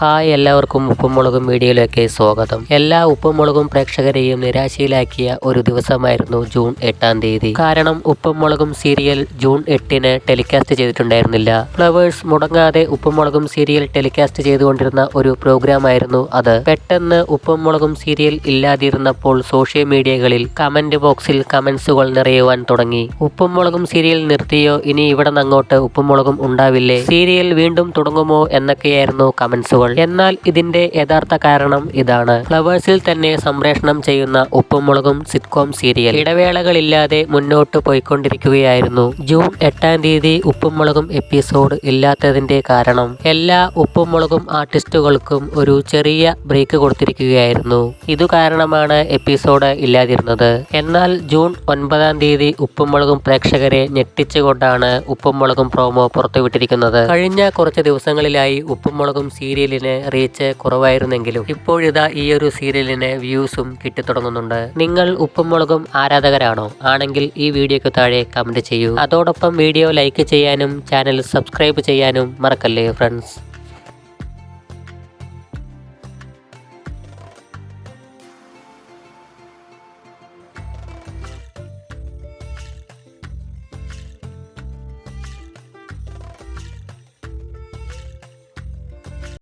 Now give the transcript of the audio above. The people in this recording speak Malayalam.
ഹായ് എല്ലാവർക്കും ഉപ്പും മുളകും വീഡിയോയിലേക്ക് സ്വാഗതം. എല്ലാ ഉപ്പും മുളകും പ്രേക്ഷകരെയും നിരാശയിലാക്കിയ ഒരു ദിവസമായിരുന്നു ജൂൺ എട്ടാം തീയതി. കാരണം ഉപ്പും മുളകും സീരിയൽ ജൂൺ എട്ടിന് ടെലികാസ്റ്റ് ചെയ്തിട്ടുണ്ടായിരുന്നില്ല. ഫ്ലവേഴ്സ് മുടങ്ങാതെ ഉപ്പും മുളകും സീരിയൽ ടെലികാസ്റ്റ് ചെയ്തുകൊണ്ടിരുന്ന ഒരു പ്രോഗ്രാം ആയിരുന്നു അത്. പെട്ടെന്ന് ഉപ്പും മുളകും സീരിയൽ ഇല്ലാതിരുന്നപ്പോൾ സോഷ്യൽ മീഡിയകളിൽ കമന്റ് ബോക്സിൽ കമന്റ്സുകൾ നിറയുവാൻ തുടങ്ങി. ഉപ്പും മുളകും സീരിയൽ നിർത്തിയോ ഇനി ഇവിടെ അങ്ങോട്ട് ഉപ്പും മുളകും ഉണ്ടാവില്ലേ? സീരിയൽ വീണ്ടും തുടങ്ങുമോ എന്നൊക്കെയായിരുന്നു കമന്റ്സുകൾ. എന്നാൽ ഇതിന്റെ യഥാർത്ഥ കാരണം ഇതാണ്. ഫ്ലവേഴ്സിൽ തന്നെ സംപ്രേഷണം ചെയ്യുന്ന ഉപ്പുമുളകും സിറ്റ്കോം സീരിയൽ. ഇടവേളകളില്ലാതെ മുന്നോട്ട് പോയിക്കൊണ്ടിരിക്കുകയായിരുന്നു. ജൂൺ എട്ടാം തീയതി ഉപ്പുമുളകും എപ്പിസോഡ് ഇല്ലാത്തതിന്റെ കാരണം. എല്ലാ ഉപ്പുമുളകും ആർട്ടിസ്റ്റുകൾക്കും ഒരു ചെറിയ ബ്രേക്ക് കൊടുത്തിരിക്കുകയായിരുന്നു. ഇതു കാരണമാണ് എപ്പിസോഡ് ഇല്ലാതിരുന്നത്. എന്നാൽ ജൂൺ ഒൻപതാം തീയതി ഉപ്പുമുളകും പ്രേക്ഷകരെ ഞെട്ടിച്ചുകൊണ്ടാണ് ഉപ്പുമുളകും പ്രോമോ പുറത്തുവിട്ടിരിക്കുന്നത്. കഴിഞ്ഞ കുറച്ച് ദിവസങ്ങളിലായി ഉപ്പും മുളകും സീരിയലിന് റീച്ച് കുറവായിരുന്നെങ്കിലും ഇപ്പോഴിതാ ഈ ഒരു സീരിയലിന് വ്യൂസും കിട്ടിത്തുടങ്ങുന്നുണ്ട്. നിങ്ങൾ ഉപ്പും മുളകും ആരാധകരാണോ? ആണെങ്കിൽ ഈ വീഡിയോക്ക് താഴെ കമന്റ് ചെയ്യൂ. അതോടൊപ്പം വീഡിയോ ലൈക്ക് ചെയ്യാനും ചാനൽ സബ്സ്ക്രൈബ് ചെയ്യാനും മറക്കല്ലേ ഫ്രണ്ട്സ്?